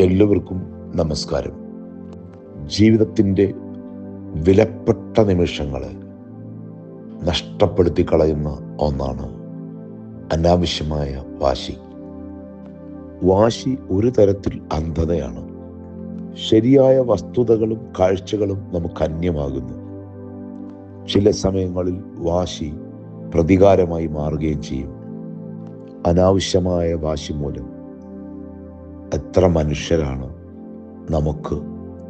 എല്ലാവർക്കും നമസ്കാരം. ജീവിതത്തിന്റെ വിലപ്പെട്ട നിമിഷങ്ങൾ നഷ്ടപ്പെടുത്തി കളയുന്ന ഒന്നാണ് അനാവശ്യമായ വാശി. വാശി ഒരു തരത്തിൽ അന്ധതയാണ്. ശരിയായ വസ്തുതകളും കാഴ്ചകളും നമുക്ക് അന്യമാകുന്നു. ചില സമയങ്ങളിൽ വാശി പ്രതികാരമായി മാറുകയും ചെയ്യും. അനാവശ്യമായ വാശി മൂലം എത്ര മനുഷ്യരാണ് നമുക്ക്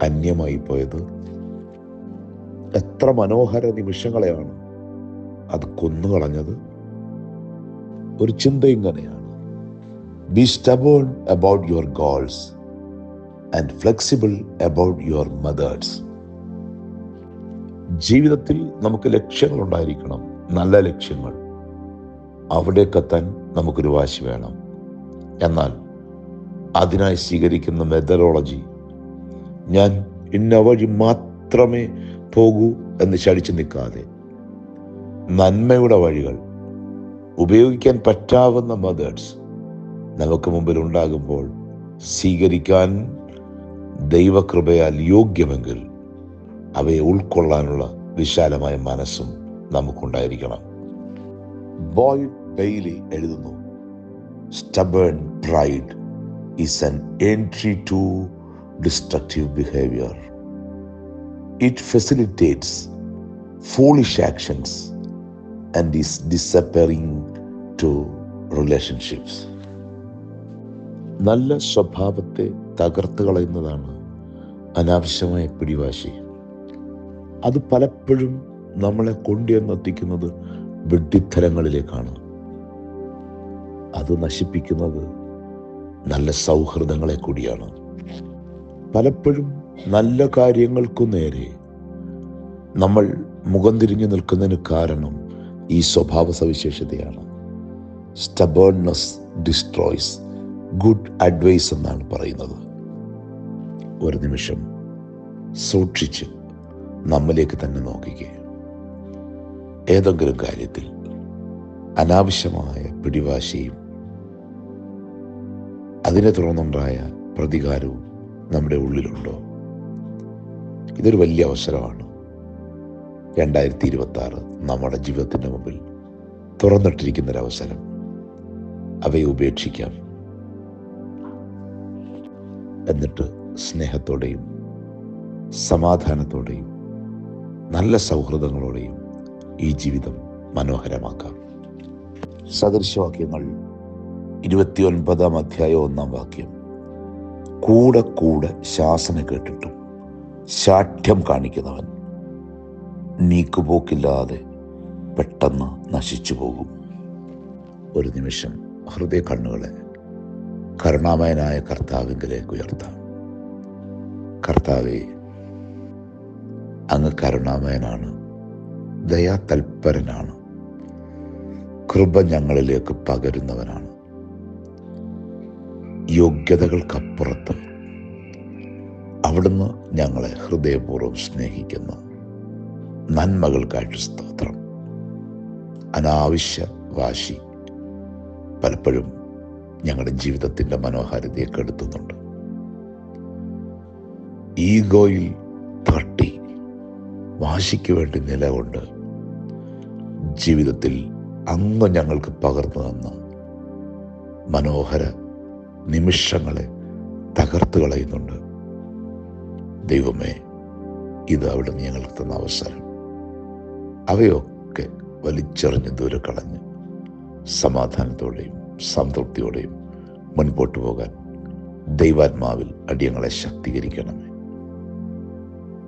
അന്യമായി പോയത്? എത്ര മനോഹര നിമിഷങ്ങളെയാണ് അത് കൊന്നുകളഞ്ഞത്? ഒരു ചിന്ത ഇങ്ങനെയാണ്. Be stubborn about your goals and flexible about your methods ജീവിതത്തിൽ നമുക്ക് ലക്ഷ്യങ്ങൾ ഉണ്ടായിരിക്കണം. നല്ല ലക്ഷ്യങ്ങൾ. അവിടേക്കെത്താൻ നമുക്കൊരു വാശി വേണം. എന്നാൽ അതിനായി സ്വീകരിക്കുന്ന മെത്തഡോളജി ഞാൻ ഇന്ന വഴി മാത്രമേ പോകൂ എന്ന് ചടിച്ചു നിൽക്കാതെ നന്മയുടെ വഴികൾ ഉപയോഗിക്കാൻ പറ്റാവുന്ന മെത്തേഡ്സ് നമുക്ക് മുമ്പിൽ ഉണ്ടാകുമ്പോൾ സ്വീകരിക്കാൻ ദൈവകൃപയാൽ യോഗ്യമെങ്കിൽ അവയെ ഉൾക്കൊള്ളാനുള്ള വിശാലമായ മനസ്സും നമുക്കുണ്ടായിരിക്കണം. ബോയ് ബെയ്ലി എഴുതുന്നു stubborn pride is an entry to destructive behavior. It facilitates foolish actions and is disappearing to relationships. നല്ല സ്വഭാവത്തെ തകർത്ത് കളയുന്നതാണ് അനാവശ്യമായ പിടിവാശി അത് പലപ്പോഴും നമ്മളെ കൊണ്ടുവന്നെത്തിക്കുന്നത് വെഡിത്തരങ്ങളിലേക്കാണ് അത് നശിപ്പിക്കുന്നത് നല്ല സൗഹൃദങ്ങളെ കൂടിയാണ്. പലപ്പോഴും നല്ല കാര്യങ്ങൾക്കു നേരെ നമ്മൾ മുഖം തിരിഞ്ഞു നിൽക്കുന്നതിന് കാരണം ഈ സ്വഭാവ സവിശേഷതയാണ്. സ്റ്റബേൺനെസ് ഡിസ്ട്രോയ്സ് ഗുഡ് അഡ്വൈസ് എന്നാണ് പറയുന്നത്. ഒരു നിമിഷം സൂക്ഷിച്ച് നമ്മിലേക്ക് തന്നെ നോക്കുക. ഏതെങ്കിലും കാര്യത്തിൽ അനാവശ്യമായ പിടിവാശിയും അതിനെ തുടർന്നുണ്ടായ പ്രതികാരവും നമ്മുടെ ഉള്ളിലുണ്ടോ? ഇതൊരു വലിയ അവസരമാണ്. രണ്ടായിരത്തി ഇരുപത്തി ആറ് നമ്മുടെ ജീവിതത്തിന്റെ മുമ്പിൽ തുറന്നിട്ടിരിക്കുന്നൊരവസരം. അവയെ ഉപേക്ഷിക്കാം. എന്നിട്ട് സ്നേഹത്തോടെയും സമാധാനത്തോടെയും നല്ല സൗഹൃദങ്ങളോടെയും ഈ ജീവിതം മനോഹരമാക്കാം. സദൃശവാക്യങ്ങൾ ഇരുപത്തിയൊൻപതാം അധ്യായം ഒന്നാം വാക്യം. കൂടെ കൂടെ ശാസന കേട്ടിട്ടും ശാഠ്യം കാണിക്കുന്നവൻ നീക്കുപോക്കില്ലാതെ പെട്ടെന്ന് നശിച്ചു പോകും. ഒരു നിമിഷം ഹൃദയ കണ്ണുകളെ കരുണാമയനായ കർത്താവിങ്കിലേക്ക് ഉയർത്താം. കർത്താവെ അങ്ങ് കരുണാമയനാണ് ദയാതൽപരനാണ് കൃപ ഞങ്ങളിലേക്ക് പകരുന്നവനാണ്. യോഗ്യതകൾക്കപ്പുറത്ത് അവിടുന്ന് ഞങ്ങളെ ഹൃദയപൂർവം സ്നേഹിക്കുന്നു. നന്മകൾക്കായിട്ട് സ്തോത്രം. അനാവശ്യ വാശി പലപ്പോഴും ഞങ്ങളുടെ ജീവിതത്തിന്റെ മനോഹാരിതയെ കെടുത്തുന്നുണ്ട് ഈഗോയിൽ തട്ടി വാശിക്ക് വേണ്ടി നിലകൊണ്ട് ജീവിതത്തിൽ അങ്ങ് ഞങ്ങൾക്ക് പകർന്നു തന്ന മനോഹര നിമിഷങ്ങളെ തകർത്ത് കളയുന്നുണ്ട്. ദൈവമേ ഇത് അവിടുന്ന് ഞങ്ങൾക്ക് തന്ന അവസരം. അവയൊക്കെ വലിച്ചെറിഞ്ഞ് ദൂരെ കളഞ്ഞ് സമാധാനത്തോടെയും സംതൃപ്തിയോടെയും മുൻപോട്ട് പോകാൻ ദൈവാത്മാവിൽ അടിയങ്ങളെ ശക്തീകരിക്കണമേ.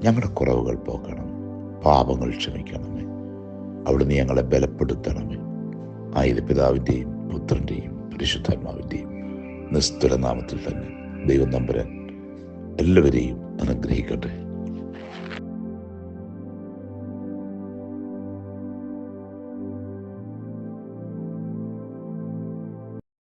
ഞങ്ങളുടെ കുറവുകൾ പോക്കണം പാപങ്ങൾ ക്ഷമിക്കണമേ. അവിടുന്ന് ഞങ്ങളെ ബലപ്പെടുത്തണമേ. ആയത് പിതാവിന്റെയും പുത്രന്റെയും പരിശുദ്ധാത്മാവിന്റെയും നിസ്തുല നാമത്തിൽ തന്നെ ദൈവം നമ്പുരാൻ എല്ലാവരെയും അനുഗ്രഹിക്കട്ടെ.